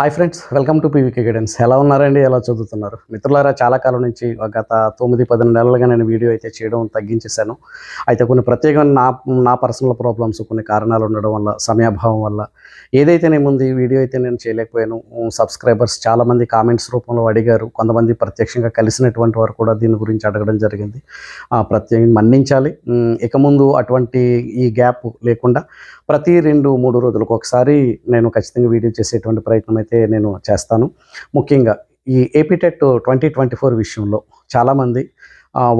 Hi friends welcome to PVK guidance ఎలా ఉన్నారండి? ఎలా చదువుతున్నారు? మిత్రులారా చాలా కాలం నుంచి గత తొమ్మిది పది నెలలుగా నేను వీడియో అయితే చేయడం తగ్గించేశాను. అయితే కొన్ని ప్రత్యేకమైన నా నా పర్సనల్ ప్రాబ్లమ్స్ కొన్ని కారణాలు ఉండడం వల్ల సమయాభావం వల్ల ఏదైతే నేను ముందు ఈ వీడియో అయితే నేను చేయలేకపోయాను సబ్స్క్రైబర్స్ చాలామంది కామెంట్స్ రూపంలో అడిగారు. కొంతమంది ప్రత్యక్షంగా కలిసినటువంటి వారు కూడా దీని గురించి అడగడం జరిగింది. ఆ, ప్రత్యేకంగా మన్నించాలి. ఇక ముందు అటువంటి ఈ గ్యాప్ లేకుండా ప్రతి రెండు మూడు రోజులకు ఒకసారి నేను ఖచ్చితంగా వీడియో చేసేటువంటి ప్రయత్నం అయితే నేను చేస్తాను. ముఖ్యంగా ఈ ఏపీటెట్ ట్వంటీ ట్వంటీ ఫోర్ విషయంలో చాలామంది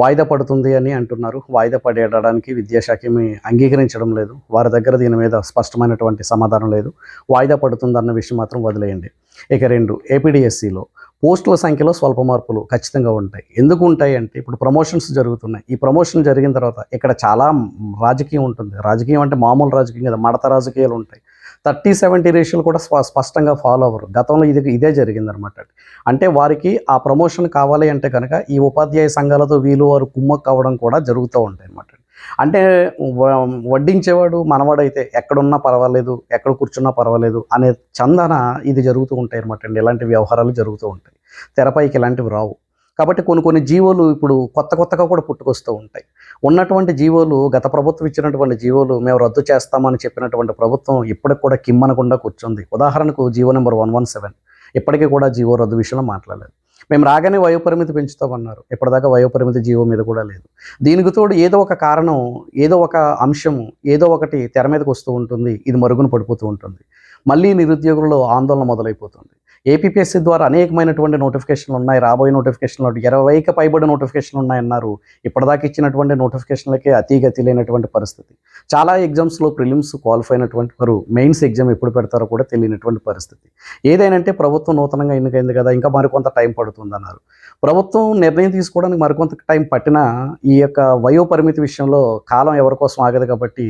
వాయిదా పడుతుంది అని అంటున్నారు. వాయిదా పడేయడానికి విద్యాశాఖ ఏమి అంగీకరించడం లేదు. వారి దగ్గర దీని మీద స్పష్టమైనటువంటి సమాధానం లేదు. వాయిదా పడుతుంది అన్న విషయం మాత్రం వదిలేయండి. ఇక రెండు ఏపీడిఎస్సిలో పోస్టుల సంఖ్యలో స్వల్ప మార్పులు ఖచ్చితంగా ఉంటాయి. ఎందుకు ఉంటాయి అంటే ఇప్పుడు ప్రమోషన్స్ జరుగుతున్నాయి. ఈ ప్రమోషన్ జరిగిన తర్వాత ఇక్కడ చాలా రాజకీయం ఉంటుంది. రాజకీయం అంటే మామూలు రాజకీయం కదా మడత రాజకీయాలు ఉంటాయి. థర్టీ సెవెంటీ రేషియోలు కూడా స్ప- స్పష్టంగా ఫాలో అవ్వరు. గతంలో ఇది ఇదే జరిగిందనమాట. అంటే వారికి ఆ ప్రమోషన్ కావాలి అంటే కనుక ఈ ఉపాధ్యాయ సంఘాలతో వీలు వారు కుమ్మక్కు అవ్వడం కూడా జరుగుతూ ఉంటాయి అనమాట అంటే వ- వడ్డించేవాడు మనవాడైతే ఎక్కడున్నా పర్వాలేదు ఎక్కడ కూర్చున్నా పర్వాలేదు అనే చందన ఇది జరుగుతూ ఉంటాయి అనమాట అండి. ఇలాంటి వ్యవహారాలు జరుగుతూ ఉంటాయి. తెరపైకి ఇలాంటివి రావు. కాబట్టి కొన్ని కొన్ని జీవోలు ఇప్పుడు కొత్త కొత్తగా కూడా పుట్టుకొస్తూ ఉంటాయి. ఉన్నటువంటి జీవోలు గత ప్రభుత్వం ఇచ్చినటువంటి జీవోలు మేము రద్దు చేస్తామని చెప్పినటువంటి ప్రభుత్వం ఇప్పటికి కూడా కిమ్మనకుండా కూర్చుంది. ఉదాహరణకు GO number one one seven. ఇప్పటికీ కూడా జీవో రద్దు విషయంలో మాట్లాడలేదు. మేము రాగానే వయోపరిమితి పెంచుతామన్నారు. ఇప్పటిదాకా వయోపరిమితి జీవో మీద కూడా లేదు. దీనికి తోడు ఏదో ఒక కారణం ఏదో ఒక అంశం ఏదో ఒకటి తెర మీదకి వస్తూ ఉంటుంది. ఇది మరుగున పడిపోతూ ఉంటుంది. మళ్ళీ నిరుద్యోగుల్లో ఆందోళన మొదలైపోతుంది. ఏపీపీఎస్సీ ద్వారా అనేకమైనటువంటి నోటిఫికేషన్లు ఉన్నాయి. రాబోయే నోటిఫికేషన్లు ఇరవైకి పైబడి నోటిఫికేషన్లు ఉన్నాయన్నారు. ఇప్పటిదాకా ఇచ్చినటువంటి నోటిఫికేషన్లకే అతిగతి లేనటువంటి పరిస్థితి. చాలా ఎగ్జామ్స్లో ప్రిలిమ్స్ క్వాలిఫై అయినటువంటి వారు మెయిన్స్ ఎగ్జామ్ ఎప్పుడు పెడతారో కూడా తెలియనటువంటి పరిస్థితి. ఏదైనంటే ప్రభుత్వం నూతనంగా ఎన్నికైంది కదా ఇంకా మరికొంత టైం పడుతుందన్నారు. ప్రభుత్వం నిర్ణయం తీసుకోవడానికి మరికొంత టైం పట్టినా ఈ యొక్క వయో పరిమితి విషయంలో కాలం ఎవరి కోసం ఆగదు కాబట్టి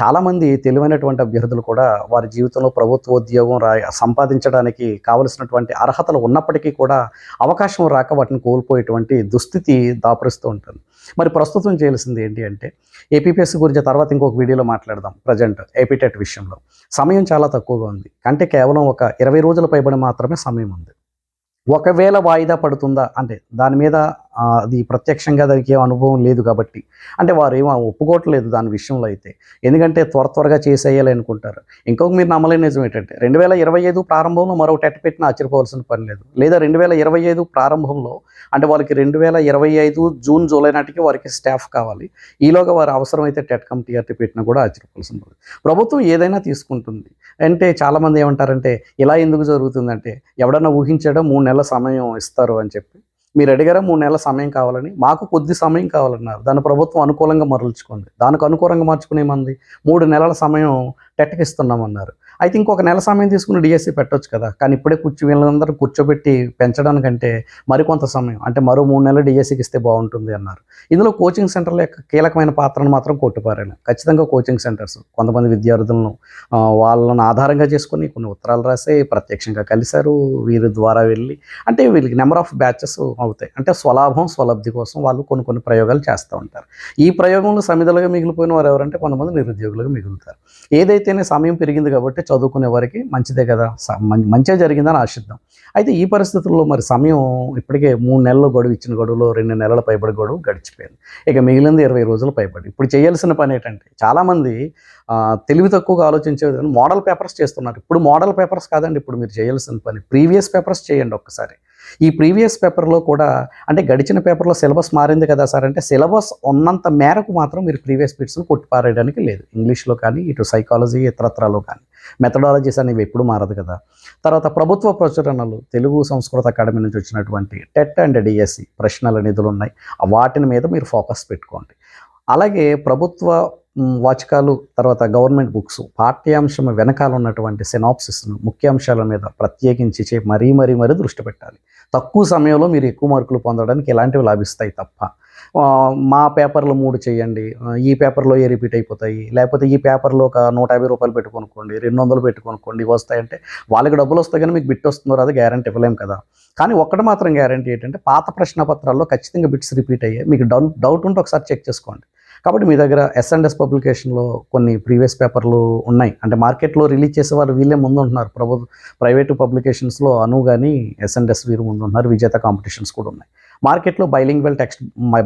చాలామంది తెలివైనటువంటి అభ్యర్థులు కూడా వారి జీవితంలో ప్రభుత్వ ఉద్యోగం రా సంపాదించడానికి కావాల్సినటువంటి అర్హతలు ఉన్నప్పటికీ కూడా అవకాశం రాక వాటిని కోల్పోయేటువంటి దుస్థితి దాపరిస్తూ ఉంటుంది. మరి ప్రస్తుతం చేయాల్సింది ఏంటి అంటే ఏపీపీఎస్సీ గురించి తర్వాత ఇంకొక వీడియోలో మాట్లాడదాం. ప్రజెంట్ ఏపీటెట్ విషయంలో. సమయం చాలా తక్కువగా ఉంది. అంటే కేవలం ఒక ఇరవై రోజుల పైబడి మాత్రమే సమయం ఉంది. ఒకవేళ వాయిదా పడుతుందా అంటే దాని మీద అది ప్రత్యక్షంగా దానికి ఏం అనుభవం లేదు కాబట్టి. అంటే వారు ఏమో ఒప్పుకోవట్లేదు దాని విషయంలో అయితే. ఎందుకంటే త్వర త్వరగా చేసేయాలి అనుకుంటారు. ఇంకొక మీరు నమ్మలేని నిజం ఏంటంటే రెండు వేల ఇరవై ఐదు ప్రారంభంలో మరో టెట్ పెట్టినా ఆశ్చర్యపోవాల్సిన పని లేదు. లేదా రెండు వేల ఇరవై ఐదు ప్రారంభంలో అంటే వాళ్ళకి రెండు వేల ఇరవై ఐదు జూన్ జూలై నాటికి వారికి స్టాఫ్ కావాలి. ఈలోగా వారు అవసరమైతే టెట్ కమ్ టీఆర్టీ పెట్టినా కూడా ఆశ్చర్యపోవాల్సిన పని ప్రభుత్వం ఏదైనా తీసుకుంటుంది. అంటే చాలామంది ఏమంటారంటే ఇలా ఎందుకు జరుగుతుందంటే ఎవడన్నా ఊహించడం మూడు నెలల సమయం ఇస్తారు అని చెప్పి. మీరు అడిగారా మూడు నెలల సమయం కావాలని? మాకు కొద్ది సమయం కావాలన్నారు. దాన్ని ప్రభుత్వం అనుకూలంగా మరల్చుకుంది. దానికి అనుకూలంగా మార్చుకునేమంది? మూడు నెలల సమయం టెట్కి అయితే ఇంకొక నెల సమయం తీసుకుని డిఎస్సి పెట్టొచ్చు కదా. కానీ ఇప్పుడే కూర్చో వీళ్ళందరూ కూర్చోబెట్టి పెంచడానికంటే మరికొంత సమయం అంటే మరో మూడు నెలలు డిఎస్సికి ఇస్తే బాగుంటుంది అన్నారు. ఇందులో కోచింగ్ సెంటర్ల యొక్క కీలకమైన పాత్రను మాత్రం కొట్టుపారాను ఖచ్చితంగా కోచింగ్ సెంటర్స్ కొంతమంది విద్యార్థులను వాళ్ళను ఆధారంగా చేసుకొని కొన్ని ఉత్తరాలు రాసి ప్రత్యక్షంగా కలిశారు వీరి ద్వారా వెళ్ళి. అంటే వీళ్ళకి నెంబర్ ఆఫ్ బ్యాచెస్ అవుతాయి. అంటే స్వలాభం స్వలబ్ధి కోసం వాళ్ళు కొన్ని కొన్ని ప్రయోగాలు చేస్తూ ఉంటారు. ఈ ప్రయోగంలో సమిధలుగా మిగిలిపోయిన వారు ఎవరంటే కొంతమంది నిరుద్యోగులుగా మిగులుతారు. ఏదైతే ఏదైతేనే సమయం పెరిగింది కాబట్టి చదువుకునే వారికి మంచిదే కదా. స- మంచిగా జరిగిందని ఆశిద్దాం. అయితే ఈ పరిస్థితుల్లో మరి సమయం ఇప్పటికే మూడు నెలలు గడువు ఇచ్చిన గడువులో రెండు నెలల పైబడి గడువు గడిచిపోయింది. ఇక మిగిలింది ఇరవై రోజులు పైబడి. ఇప్పుడు చేయాల్సిన పని ఏంటంటే చాలామంది తెలివి తక్కువగా ఆలోచించే విధంగా మోడల్ పేపర్స్ చేస్తున్నారు. ఇప్పుడు మోడల్ పేపర్స్ కాదండి ఇప్పుడు మీరు చేయాల్సిన పని. ప్రీవియస్ పేపర్స్ చేయండి ఒక్కసారి. ఈ ప్రీవియస్ పేపర్లో కూడా అంటే గడిచిన పేపర్లో సిలబస్ మారింది కదా సార్ అంటే సిలబస్ ఉన్నంత మేరకు మాత్రం మీరు ప్రీవియస్ పీరియడ్స్ని కొట్టిపారేయడానికి లేదు. ఇంగ్లీష్లో కానీ ఇటు సైకాలజీ ఇతరత్రాలో కానీ. మెథడాలజీస్ అనేవి ఎప్పుడు మారదు కదా. తర్వాత ప్రభుత్వ ప్రచురణలు తెలుగు సంస్కృత అకాడమీ నుంచి వచ్చినటువంటి టెట్ అండ్ డిఎస్సి ప్రశ్నల నిధులు ఉన్నాయి వాటిని మీద మీరు ఫోకస్ పెట్టుకోండి. అలాగే ప్రభుత్వ వాచకాలు తర్వాత గవర్నమెంట్ బుక్స్ పాఠ్యాంశం వెనకాల ఉన్నటువంటి సెనాప్సిస్ను ముఖ్యాంశాల మీద ప్రత్యేకించి చే మరీ మరీ మరీ దృష్టి పెట్టాలి. తక్కువ సమయంలో మీరు ఎక్కువ మార్కులు పొందడానికి ఇలాంటివి లాభిస్తాయి తప్ప. మా పేపర్లో మూడు చేయండి ఈ పేపర్లో ఏ రిపీట్ అయిపోతాయి లేకపోతే ఈ పేపర్లో ఒక నూట యాభై రూపాయలు పెట్టుకొనుకోండి రెండు వందలు పెట్టుకొనుకోండి వస్తాయంటే వాళ్ళకి డబ్బులు వస్తాయి కానీ మీకు బిట్ వస్తుందో అది గ్యారంటీ ఇవ్వలేం కదా. కానీ ఒక్కటి మాత్రం గ్యారంటీ ఏంటంటే పాత ప్రశ్న పత్రాల్లో ఖచ్చితంగా బిట్స్ రిపీట్ అయ్యాయి. మీకు డౌన్ డౌట్ ఉంటే ఒకసారి చెక్ చేసుకోండి. కాబట్టి మీ దగ్గర ఎస్ఎండ్ఎస్ పబ్లికేషన్లో కొన్ని ప్రీవియస్ పేపర్లు ఉన్నాయి. అంటే మార్కెట్లో రిలీజ్ చేసే వాళ్ళు వీళ్ళే ముందు ఉంటున్నారు ప్రభుత్వ ప్రైవేటు పబ్లికేషన్స్లో అను కానీ ఎస్ఎండ్ఎస్ వీరు ముందు ఉంటున్నారు విజేత కాంపిటీషన్స్ కూడా ఉన్నాయి. మార్కెట్లో bilingual text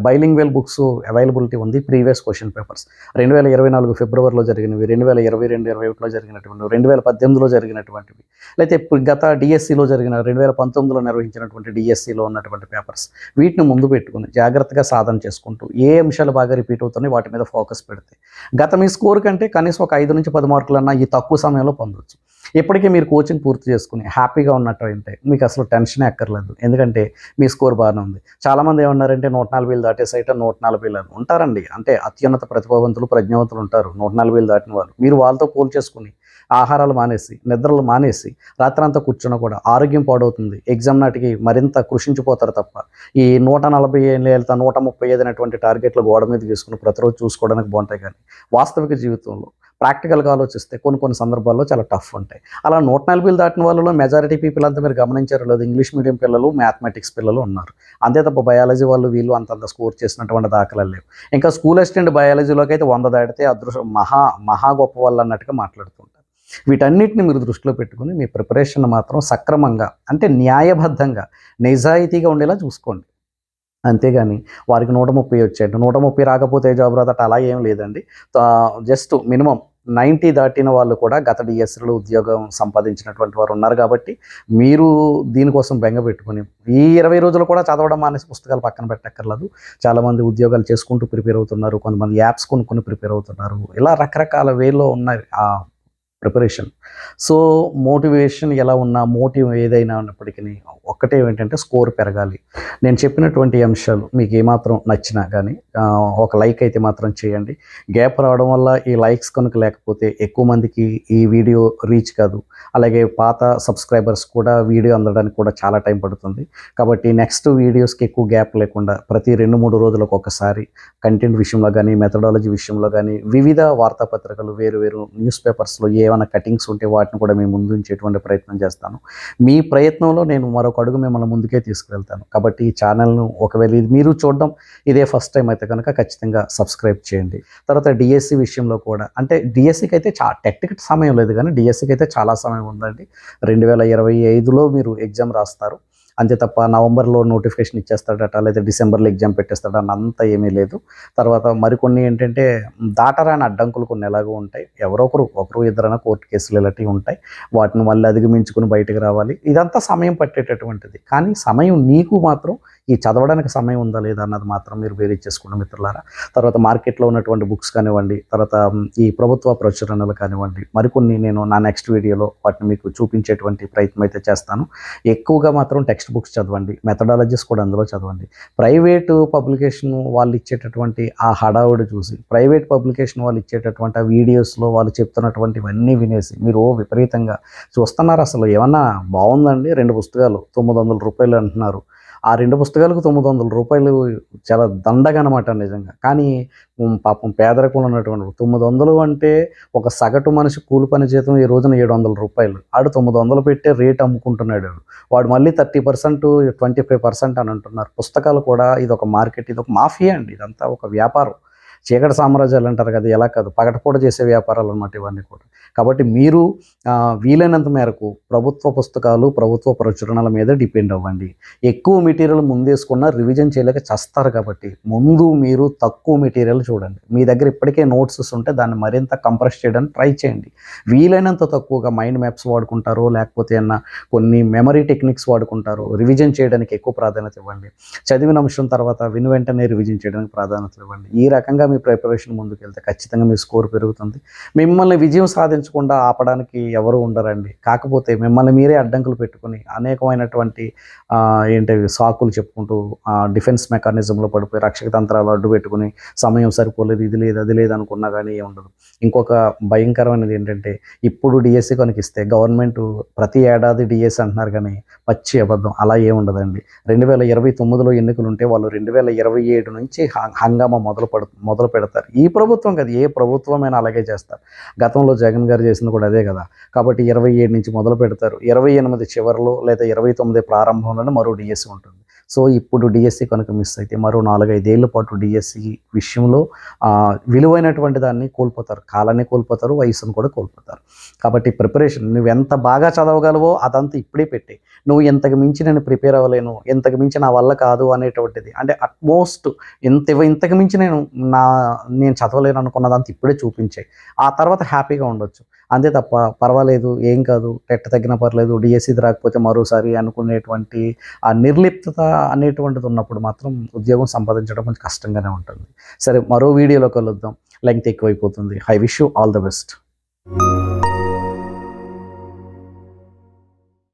bilingual books availability ఉంది ప్రీవియస్ క్వశ్చన్ పేపర్స్ రెండు వేల ఇరవై నాలుగు ఫిబ్రవరిలో జరిగినవి రెండు వేల ఇరవై రెండు ఇరవై ఒకటిలో జరిగినటువంటివి రెండు వేల పద్దెనిమిదిలో జరిగినటువంటివి. లేకపోతే ఇప్పుడు గత డిఎస్సిలో జరిగిన రెండు వేల పంతొమ్మిదిలో నిర్వహించినటువంటి డిఎస్సిలో ఉన్నటువంటి పేపర్స్ వీటిని ముందు పెట్టుకుని జాగ్రత్తగా సాధన చేసుకుంటూ ఏ అంశాలు బాగా రిపీట్ అవుతున్నాయి వాటి మీద ఫోకస్ పెడితే. గత మీ స్కోర్ కంటే కనీసం ఒక ఐదు నుంచి పది మార్కులన్నా ఈ తక్కువ సమయంలో పొందొచ్చు. ఇప్పటికే మీరు కోచింగ్ పూర్తి చేసుకుని హ్యాపీగా ఉన్నట్టు మీకు అసలు టెన్షన్ ఎక్కర్లేదు ఎందుకంటే మీ స్కోర్ బాగానే ఉంది. చాలామంది ఏమన్నారంటే నూట నలభై వేలు దాటే నూట నలభై వేలు ఉంటారండి. అంటే అత్యున్నత ప్రతిభావంతులు ప్రజ్ఞావంతులు ఉంటారు. నూట నలభై వేలు దాటిన వారు మీరు వాళ్ళతో పోల్ చేసుకుని ఆహారాలు మానేసి నిద్రలు మానేసి రాత్రంతా కూర్చున్నా కూడా ఆరోగ్యం పాడవుతుంది. ఎగ్జామ్ నాటికి మరింత కృషించిపోతారు తప్ప ఈ నూట నలభై ఏళ్ళు వెళ్తా నూట ముప్పై ఐదు అనేటువంటి టార్గెట్లు గోడ మీద తీసుకుని ప్రతిరోజు చూసుకోవడానికి బాగుంటాయి కానీ వాస్తవిక జీవితంలో ప్రాక్టికల్గా ఆలోచిస్తే కొన్ని కొన్ని సందర్భాల్లో చాలా టఫ్ ఉంటాయి. అలా నూట నలభైలు దాటిన వాళ్ళలో మెజారిటీ పీపుల్ అంతా మీరు గమనించారు లేదు ఇంగ్లీష్ మీడియం పిల్లలు మ్యాథమెటిక్స్ పిల్లలు ఉన్నారు. అంతే తప్ప బయాలజీ వాళ్ళు వీళ్ళు అంతంత స్కోర్ చేసినటువంటి దాఖలాలు లేవు. ఇంకా స్కూల్ అసిస్టెంట్ బయాలజీలోకి అయితే వంద దాటితే అదృష్టం మహా మహా గొప్ప వాళ్ళు అన్నట్టుగా మాట్లాడుతుంటారు వీటన్నిటిని మీరు దృష్టిలో పెట్టుకుని మీ ప్రిపరేషన్ మాత్రం సక్రమంగా అంటే న్యాయబద్ధంగా నిజాయితీగా ఉండేలా చూసుకోండి. అంతేగాని వారికి నూట ముప్పై వచ్చాయండి. నూట ముప్పై రాకపోతే జాబ్ రాదట అలా ఏం లేదండి. జస్ట్ మినిమం నైంటీ దాటిన వాళ్ళు కూడా గత డిఎస్సీలో ఉద్యోగం సంపాదించినటువంటి వారు ఉన్నారు కాబట్టి మీరు దీనికోసం బెంగ పెట్టుకుని ఈ ఇరవై రోజులు కూడా చదవడం మానేసి పుస్తకాలు పక్కన పెట్టక్కర్లేదు. చాలామంది ఉద్యోగాలు చేసుకుంటూ ప్రిపేర్ అవుతున్నారు. కొంతమంది యాప్స్ కొనుక్కొని ప్రిపేర్ అవుతున్నారు. ఇలా రకరకాల వేలో ఉన్నాయి. ప్రిపరేషన్. సో మోటివేషన్ ఎలా ఉన్నా మోటివ్ ఏదైనా ఉన్నప్పటికీ ఒక్కటే ఏంటంటే స్కోర్ పెరగాలి. నేను చెప్పినటువంటి అంశాలు మీకు ఏమాత్రం నచ్చినా కానీ ఒక లైక్ అయితే మాత్రం చేయండి. గ్యాప్ రావడం వల్ల ఈ లైక్స్ కనుక లేకపోతే ఎక్కువ మందికి ఈ వీడియో రీచ్ కాదు. అలాగే పాత సబ్స్క్రైబర్స్ కూడా వీడియో అందడానికి కూడా చాలా టైం పడుతుంది. కాబట్టి నెక్స్ట్ వీడియోస్కి ఎక్కువ గ్యాప్ లేకుండా ప్రతి రెండు మూడు రోజులకు ఒకసారి కంటెంట్ విషయంలో కానీ మెథడాలజీ విషయంలో కానీ వివిధ వార్తాపత్రికలు వేరు వేరు న్యూస్ పేపర్స్లో ఏమైనా కటింగ్స్ ఉంటే వాటిని కూడా మేము ముందు ఉంచేటువంటి ప్రయత్నం చేస్తాను. మీ ప్రయత్నంలో నేను మరొక అడుగు మిమ్మల్ని ముందుకే తీసుకువెళ్తాను. కాబట్టి ఈ ఛానల్ను ఒకవేళ ఇది మీరు చూడడం ఇదే ఫస్ట్ టైం అయితే కనుక ఖచ్చితంగా సబ్స్క్రైబ్ చేయండి. తర్వాత డిఎస్సి విషయంలో కూడా అంటే డిఎస్సికి అయితే చా టెక్టిక్ సమయం లేదు కానీ డిఎస్సికి అయితే చాలా సమయం ఉందండి. రెండు వేల ఇరవై ఐదులో మీరు ఎగ్జామ్ రాస్తారు. అంతే తప్ప నవంబర్లో నోటిఫికేషన్ ఇచ్చేస్తాడట లేదా డిసెంబర్లో ఎగ్జామ్ పెట్టేస్తాడు అని అంత ఏమీ లేదు. తర్వాత మరికొన్ని ఏంటంటే దాటరాని అడ్డంకులు కొన్ని ఎలాగో ఉంటాయి. ఎవరో ఒకరు ఒకరు ఇద్దరైనా కోర్టు కేసులు ఇలాంటివి ఉంటాయి. వాటిని మళ్ళీ అధిగమించుకుని బయటకు రావాలి. ఇదంతా సమయం పట్టేటటువంటిది. కానీ సమయం నీకు మాత్రం ఈ చదవడానికి సమయం ఉందా లేదా అన్నది మాత్రం మీరు వేరే చేసుకోండి మిత్రులారా. తర్వాత మార్కెట్లో ఉన్నటువంటి బుక్స్ కానివ్వండి తర్వాత ఈ ప్రభుత్వ ప్రచురణలు కానివ్వండి మరికొన్ని నేను నా నెక్స్ట్ వీడియోలో వాటిని మీకు చూపించేటువంటి ప్రయత్నం అయితే చేస్తాను. ఎక్కువగా మాత్రం టెక్స్ట్ బుక్స్ చదవండి మెథడాలజీస్ కూడా అందులో చదవండి. ప్రైవేటు పబ్లికేషన్ వాళ్ళు ఇచ్చేటటువంటి ఆ హడావుడు చూసి ప్రైవేట్ పబ్లికేషన్ వాళ్ళు ఇచ్చేటటువంటి ఆ వీడియోస్లో వాళ్ళు చెప్తున్నటువంటివన్నీ వినేసి మీరు ఓ విపరీతంగా చూస్తున్నారు అసలు ఏమన్నా బాగుందండి? రెండు పుస్తకాలు తొమ్మిది వందల రూపాయలు అంటున్నారు. ఆ రెండు పుస్తకాలకు తొమ్మిది వందల రూపాయలు చాలా దండగా అనమాట నిజంగా. కానీ పాపం పేదరికంలో ఉన్నటువంటి తొమ్మిది వందలు అంటే ఒక సగటు మనిషి కూలి పని జీతం ఈ రోజున ఏడు వందల రూపాయలు. ఆడు తొమ్మిది వందలు పెట్టే రేట్ అమ్ముకుంటున్నాడు. వాడు. వాడు మళ్ళీ thirty percent twenty five percent అని అంటున్నారు. పుస్తకాలు కూడా ఇది ఒక మార్కెట్ ఇది ఒక మాఫియా అండి. ఇదంతా ఒక వ్యాపారం. చీకటి సామ్రాజ్యాలు అంటారు కదా ఎలా కాదు పగటపూట చేసే వ్యాపారాలు అన్నమాట ఇవన్నీ కూడా. కాబట్టి మీరు వీలైనంత మేరకు ప్రభుత్వ పుస్తకాలు ప్రభుత్వ ప్రచురణల మీద డిపెండ్ అవ్వండి. ఎక్కువ మెటీరియల్ ముందేసుకున్న రివిజన్ చేయలేక చస్తారు కాబట్టి ముందు మీరు తక్కువ మెటీరియల్ చూడండి. మీ దగ్గర ఇప్పటికే నోట్స్ ఉంటే దాన్ని మరింత కంప్రెస్ చేయడానికి ట్రై చేయండి. వీలైనంత తక్కువగా మైండ్ మ్యాప్స్ వాడుకుంటారు లేకపోతే అన్న కొన్ని మెమరీ టెక్నిక్స్ వాడుకుంటారు రివిజన్ చేయడానికి ఎక్కువ ప్రాధాన్యత ఇవ్వండి. చదివిన అంశం తర్వాత విను వెంటనే రివిజన్ చేయడానికి ప్రాధాన్యత ఇవ్వండి. ఈ రకంగా మీ ప్రిపరేషన్ ముందుకు వెళ్తే ఖచ్చితంగా మీ స్కోర్ పెరుగుతుంది. మిమ్మల్ని విజయం సాధించకుండా ఆపడానికి ఎవరు ఉండరండి. కాకపోతే మిమ్మల్ని మీరే అడ్డంకులు పెట్టుకుని అనేకమైనటువంటి ఏంటి సాకులు చెప్పుకుంటూ డిఫెన్స్ మెకానిజంలో పడిపోయి రక్షక తంత్రాలు అడ్డు పెట్టుకుని సమయం సరిపోలేదు ఇది లేదు అది లేదు అనుకున్నా కానీ ఏం ఉండదు. ఇంకొక భయంకరమైనది ఏంటంటే ఇప్పుడు డిఎస్సి కొనకిస్తే గవర్నమెంట్ ప్రతి ఏడాది డిఎస్సి అంటున్నారు కానీ పచ్చి అబద్ధం. అలా ఏముండదండి రెండు వేల ఇరవై తొమ్మిదిలో ఎన్నికలు ఉంటే వాళ్ళు రెండు వేల ఇరవై ఏడు నుంచి హ- హంగామా మొదలు పడు మొదలు పెడతారు. ఈ ప్రభుత్వం కదా ఏ ప్రభుత్వమైనా అలాగే చేస్తారు. గతంలో జగన్ గారు చేసింది కూడా అదే కదా. కాబట్టి ఇరవై ఏడు నుంచి మొదలు పెడతారు. ఇరవై ఎనిమిది చివరిలో లేదా ఇరవై తొమ్మిది ప్రారంభంలోనే మరో డిఎస్సి ఉంటుంది. సో ఇప్పుడు డిఎస్సి కనుక మిస్ అయితే మరో నాలుగైదేళ్ళ పాటు డిఎస్సి విషయంలో విలువైనటువంటి దాన్ని కోల్పోతారు. కాలాన్ని కోల్పోతారు వయసును కూడా కోల్పోతారు. కాబట్టి ప్రిపరేషన్ నువ్వు ఎంత బాగా చదవగలవో అదంతా ఇప్పుడే పెట్టి. నువ్వు ఇంతకు మించి నేను ప్రిపేర్ అవ్వలేను ఇంతకు మించి నా వల్ల కాదు అనేటువంటిది. అంటే అట్మోస్ట్ ఇంత ఇంతకు మించి నేను నా నేను చదవలేను అనుకున్నదంతా ఇప్పుడే చూపించాయి ఆ తర్వాత హ్యాపీగా ఉండొచ్చు. అంతే తప్ప పర్వాలేదు ఏం కాదు. టెట్ తగ్గిన పర్లేదు డిఎస్సిది రాకపోతే మరోసారి అనుకునేటువంటి ఆ నిర్లిప్తత అనేటువంటిది ఉన్నప్పుడు మాత్రం ఉద్యోగం సంపాదించడం కొంచెం కష్టంగానే ఉంటుంది. సరే మరో వీడియోలో కలుద్దాం. లెంగ్త్ ఎక్కువైపోతుంది. I wish you all the best.